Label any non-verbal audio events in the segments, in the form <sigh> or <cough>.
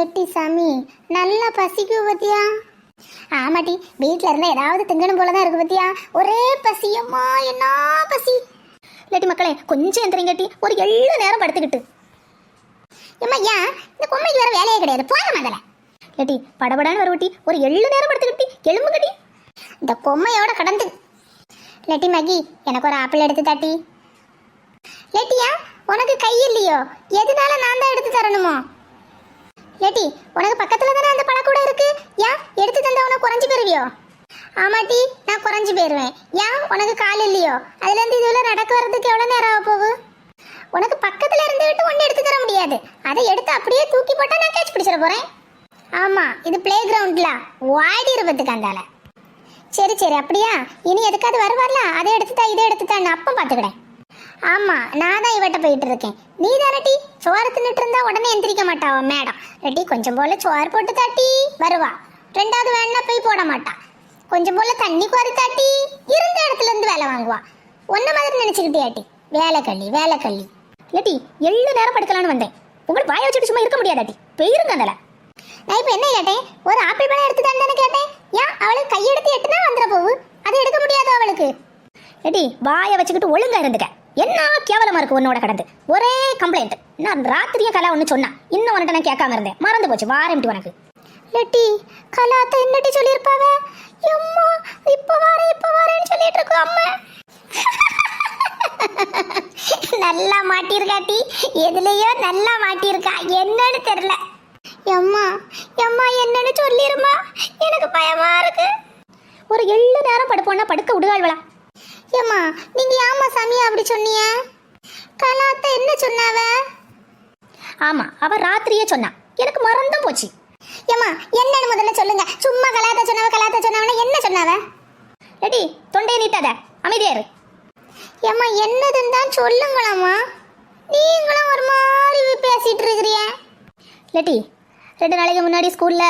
எட்டி சாமி. நல்லா பசிக்கு பத்தியா? ஆமாட்டி வீட்டில் இருந்தால் ஏதாவது திங்கணும் போல தான் இருக்கு பத்தியா? ஒரே பசியம்மா என்ன பசி? இல்லாட்டி மக்களே கொஞ்சம் எந்திரிங்கட்டி ஒரு எள்ளு நேரம் படுத்துக்கிட்டு. ஏம்மா ஏன்? இந்த பொம்மைக்கு வேற வேலையே கிடையாது. போக மாட்டல இல்லாட்டி படபடான்னு வரவட்டி ஒரு எள்ளு நேரம் படுத்துக்கிட்டி எலும்பு கட்டி இந்த பொம்மையோட கடந்து. லெட்டி மகி எனக்கு ஒரு ஆப்பிள் எடுத்து தாட்டி. லெட்டியா உனக்கு கை இல்லையோ? எதுனால நான் தான் எடுத்து தரணுமோ? ஏட்டி உனக்கு பக்கத்துல தானே அந்த பழக்கூட இருக்கு? ஏன் எடுத்து தந்தா உனக்கு குறைஞ்சு போயிருவியோ? ஆமாட்டி நான் குறைஞ்சு போயிருவேன். ஏன் உனக்கு கால் இல்லையோ? அதுல இருந்து நடக்க வர்றதுக்கு எவ்வளவு நேரம் ஆக போகுது? உனக்கு பக்கத்துல இருந்துகிட்டு ஒன்று எடுத்து தர முடியாது. அதை எடுத்து அப்படியே தூக்கி போட்டா நான் கேட்ச் பிடிச்சிட போறேன். ஆமா இது பிளே கிரவுண்ட்ல வாடி இருப்பதுக்கு அந்தால சரி சரி அப்படியா? இனி எதுக்காவது வருவார்ல? அதை எடுத்துட்டா இதை எடுத்துட்டான்னு அப்போ பார்த்துக்கிறேன் ஆமா நான் தான் இவட்ட போயிட்டு இருக்கேன். நீ தானட்டி சோறு தின்னுட்டு இருந்தா உடனே எந்திரிக்க மாட்டாவா மேடம். ரெட்டி கொஞ்சம் போல சோறு போட்டு தாட்டி வருவா. ரெண்டாவது வேணா போய் போட மாட்டா. கொஞ்சம் போல தண்ணி குறை தாட்டி இருந்த இடத்துல இருந்து வேலை வாங்குவா. ஒன்ன மாதிரி நினைச்சுக்கிட்டியாட்டி வேலை கள்ளி வேலை கள்ளி. இல்லாட்டி எள்ளு நேரம் படுக்கலான்னு வந்தேன். உங்களுக்கு வாய வச்சுட்டு சும்மா இருக்க முடியாதாட்டி போயிருங்க அதில். நான் இப்போ என்ன கேட்டேன்? ஒரு ஆப்பிள் பழம் எடுத்து தானே கேட்டேன். ஏன் அவளுக்கு கையெடுத்து எட்டுனா வந்துட போகு அதை எடுக்க முடியாதோ அவளுக்கு? ஏடி வாயை வச்சுக்கிட்டு ஒழுங்கா இருந்துக்க. என்ன கேவலமா இருக்கு உன்னோட கடந்து? ஒரே கம்ப்ளைண்ட் நான் ராத்திரியே கலா ஒன்று சொன்னா. இன்னும் உன்கிட்ட நான் கேட்காம இருந்தேன். மறந்து போச்சு. வாரேன்ட்டு உனக்கு. லெட்டி கலாத்த என்னட்டி சொல்லியிருப்பாவ? எம்மா இப்ப வாரேன் இப்ப வாரேன்னு சொல்லிட்டு இருக்கோம் அம்மா. <laughs> நல்லா மாட்டியிருக்காட்டி எதுலயோ நல்லா மாட்டியிருக்கா. என்னன்னு தெரியல. எம்மா எம்மா என்னன்னு சொல்லிருமா எனக்கு பயமா இருக்கு. ஒரு எள்ளு நேரம் படுப்போன்னா படுக்க விடுவாள்வளா? ஏம்மா நீங்க ஆமா சாமி அப்படி சொன்னீங்க? கலாத்த என்ன சொன்னாவ? ஆமா அவ ராத்திரியே சொன்னா. எனக்கு மறந்தும் போச்சு. ஏம்மா என்னன்னு முதல்ல சொல்லுங்க. சும்மா கலாத்த சொன்னவ கலாத்த சொன்னவன என்ன சொன்னாவ? ஏடி தொண்டையை நீட்டாத. அமைதியா இரு. ஏம்மா என்னதுன்னு தான் சொல்லுங்களாம்மா. நீங்களும் ஒரு மாதிரி பேசிட்டு இருக்கிறிய இல்லாட்டி ரெண்டு நாளைக்கு முன்னாடி ஸ்கூல்ல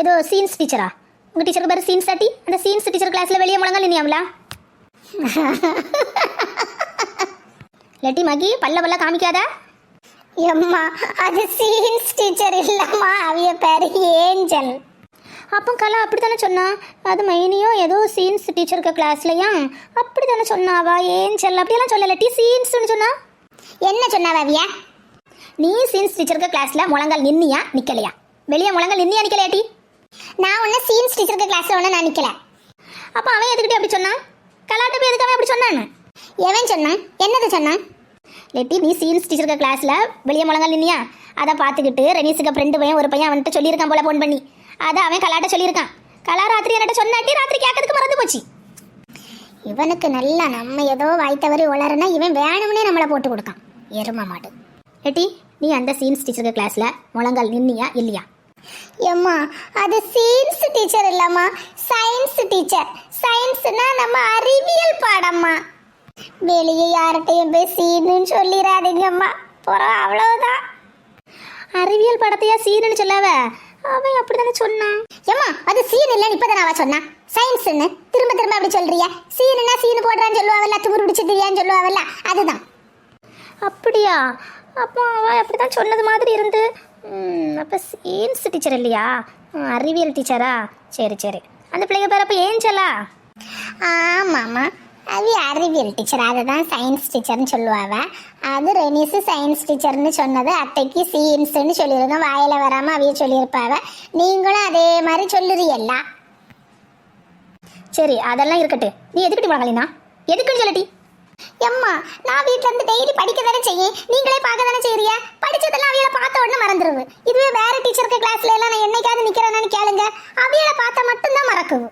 ஏதோ சீன்ஸ் டீச்சரா உங்க டீச்சருக்கு பேர் சீன்ஸ் தாட்டி? அந்த சீன்ஸ் டீச்சர் கிளாஸ்ல வெளியே முழங்கால் நினியாமலா இல்லாட்டி மகி பல்ல பல்ல காமிக்காத? எம்மா அது சீன்ஸ் டீச்சர் இல்லம்மா அவிய பேரு ஏஞ்சல். அப்போ கலா அப்படி தானே சொன்னா? அது மைனியும் ஏதோ சீன்ஸ் டீச்சருக்கு கிளாஸ்லையா அப்படி தானே சொன்னாவா ஏன் செல்ல அப்படியெல்லாம் சொல்லல டி சீன்ஸ்னு சொன்னா? என்ன சொன்னாவ அவிய? நீ சீன்ஸ் டீச்சருக்கு கிளாஸ்ல முழங்கால் நின்னியா நிக்கலையா? வெளியே முழங்கால் நின்னியா நிக்கலையா டி? நான் ஒன்ன சீன்ஸ் டீச்சருக்கு கிளாஸ்ல ஒன்ன நான் நிக்கல. அப்போ அவன் எதுக்கிட்டே அப்படி சொன்னான்? கலாட்ட போய் எதுக்காக அப்படி சொன்னான்னு எவன் சொன்னான்? என்னது சொன்னான்? லெட்டி நீ சீன்ஸ் இருக்க கிளாஸ்ல வெளியே முழங்கால் நின்னியா அதை பார்த்துக்கிட்டு ரெனிஸுக்கு ஃப்ரெண்டு பையன் ஒரு பையன் அவன்கிட்ட சொல்லியிருக்கான் போல ஃபோன் பண்ணி. அதை அவன் கலாட்ட சொல்லியிருக்கான். கலா ராத்திரி என்கிட்ட சொன்னாட்டி ராத்திரி கேட்கறதுக்கு மறந்து போச்சு. இவனுக்கு நல்லா நம்ம ஏதோ வாய் உளறனா இவன் வேணும்னே நம்மளை போட்டு கொடுக்கான். எரும மாடு. லெட்டி நீ அந்த சீன்ஸ் டீச்சருக்கு கிளாஸ்ல முழங்கால் நின்னியா இல்லையா? ஏம்மா அது சயின்ஸ் டீச்சர் இல்லம்மா. சயின்ஸ் டீச்சர் சயின்ஸ்னா நம்ம அறிவியல் பாடம்மா. வெளியே யார்கிட்டையும் போய் சீனுன்னு சொல்லிடாதீங்கம்மா போறோம் அவ்வளவுதான். அறிவியல் படத்தையா சீனுன்னு சொல்லாவ? அவன் அப்படிதானே சொன்னான் ஏமா அது சீன் இல்லைன்னு இப்பதான் அவ சொன்னான் சயின்ஸ்னு திரும்ப திரும்ப அப்படி சொல்றியா. சீனுனா சீனு போடுறான்னு சொல்லுவாவல்ல துரு பிடிச்சி தெரியான்னு சொல்லுவாவல்ல அதுதான். அப்படியா? அப்போ அவன் அப்படிதான் சொன்னது மாதிரி இருந்து அப்போ சயின்ஸ் டீச்சர் இல்லையா? அறிவியல் டீச்சரா சரி சரி. அந்த பிள்ளைங்க பேர் அப்போ ஏஞ்சலா? ஆமாம்மா அது அறிவியல் டீச்சர் அதை தான் சயின்ஸ் டீச்சர்னு சொல்லுவாவ. அது ரெனிஸு சயின்ஸ் டீச்சர்னு சொன்னது. அத்தைக்கு சயின்ஸ்னு சொல்லியிருங்க வாயில வராமல் அவைய சொல்லியிருப்பாவ. நீங்களும் அதே மாதிரி சொல்லுறீல்ல சரி அதெல்லாம் இருக்கட்டு நீ எதுக்கிட்டு முழங்காலினா எதுக்குன்னு சொல்லட்டி? நான் வீட்ல இருந்து டெய்லி படிக்க தானே செய்யும் நீங்களே பார்க்க தானே செய்யறிய படிச்சதெல்லாம் அவியல பார்த்த உடனே மறந்துடுவு இதுவே வேற டீச்சருக்கு கிளாஸ்ல எல்லாம் நான் என்னைக்காவது நிக்கிறேன்னு கேளுங்க. அவியல பார்த்தா மட்டும்தான் மறக்குது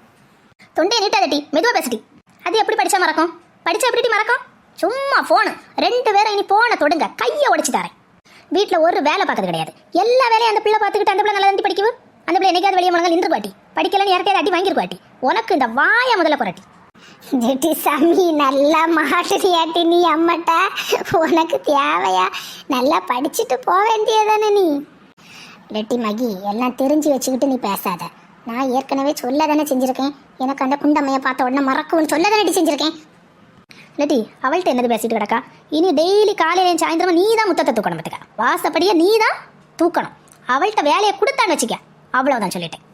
தொண்டை நீட்டாதட்டி மெதுவா பேசிட்டி அது எப்படி படிச்சா மறக்கும்? படிச்சா எப்படி மறக்கும்? சும்மா போன ரெண்டு பேரும் இனி போன தொடுங்க. கையை உடைச்சு தரேன் வீட்டில் ஒரு வேலை பார்க்கறது கிடையாது. எல்லா வேலையும் அந்த பிள்ளை பார்த்துக்கிட்டு அந்த பிள்ளை நல்லா தண்டி படிக்குவு அந்த பிள்ளை என்னைக்காவது வெளியே முழங்கால் நின்று பாட்டி படிக்கலன்னு யார்கிட்டயாவது அடி வாங்கிருப்பாட்டி உனக்கு இந்த வாயை முதல்ல புரட்டி. ஜெட்டி சாமி நல்லா மாட்டுறியாட்டி நீ அம்மட்டா. உனக்கு தேவையா? நல்லா படிச்சுட்டு போக வேண்டியதானே நீ? லெட்டி மகி எல்லாம் தெரிஞ்சு வச்சுக்கிட்டு நீ பேசாத. நான் ஏற்கனவே சொல்ல தானே செஞ்சுருக்கேன். எனக்கு அந்த குண்டம்மையை பார்த்த உடனே மறக்கும்னு சொல்ல தானே செஞ்சிருக்கேன். லெட்டி அவள்கிட்ட என்னது பேசிட்டு கிடக்கா? இனி டெய்லி காலையில சாயந்தரமா நீ தான் முத்தத்தை தூக்கணும் பார்த்துக்க. வாசப்படியே நீ தான் தூக்கணும். அவள்கிட்ட வேலையை கொடுத்தான்னு வச்சுக்க. அவ்வளவுதான் சொல்லிட்டேன்.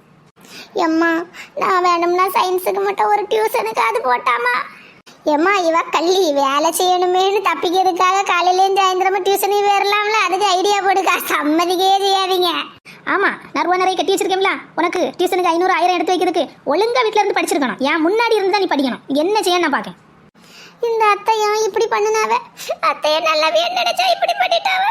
எம்மா நான் வேணும்னா சயின்ஸுக்கு மட்டும் ஒரு டியூஷனுக்கு அது போட்டாமா? எம்மா இவ கள்ளி வேலை செய்யணுமேனு தப்பிக்கிறதுக்காக காலையிலேயும் சாயந்தரமும் டியூஷனுக்கு வரலாம்ல அதுக்கு ஐடியா போடுக்கா. சம்மதிக்கே செய்யாதீங்க. ஆமா நர்வா நிறைய கட்டி வச்சிருக்கேன்ல உனக்கு டியூஷனுக்கு ஐநூறு ஆயிரம் எடுத்து வைக்கிறதுக்கு ஒழுங்கா வீட்ல இருந்து படிச்சிருக்கணும். ஏன் முன்னாடி இருந்து தான் நீ படிக்கணும். என்ன செய்ய நான் பார்க்கேன். இந்த அத்தையும் இப்படி பண்ணுனாவ? அத்தைய நல்லவே நினைச்சா இப்படி பண்ணிட்டாவ?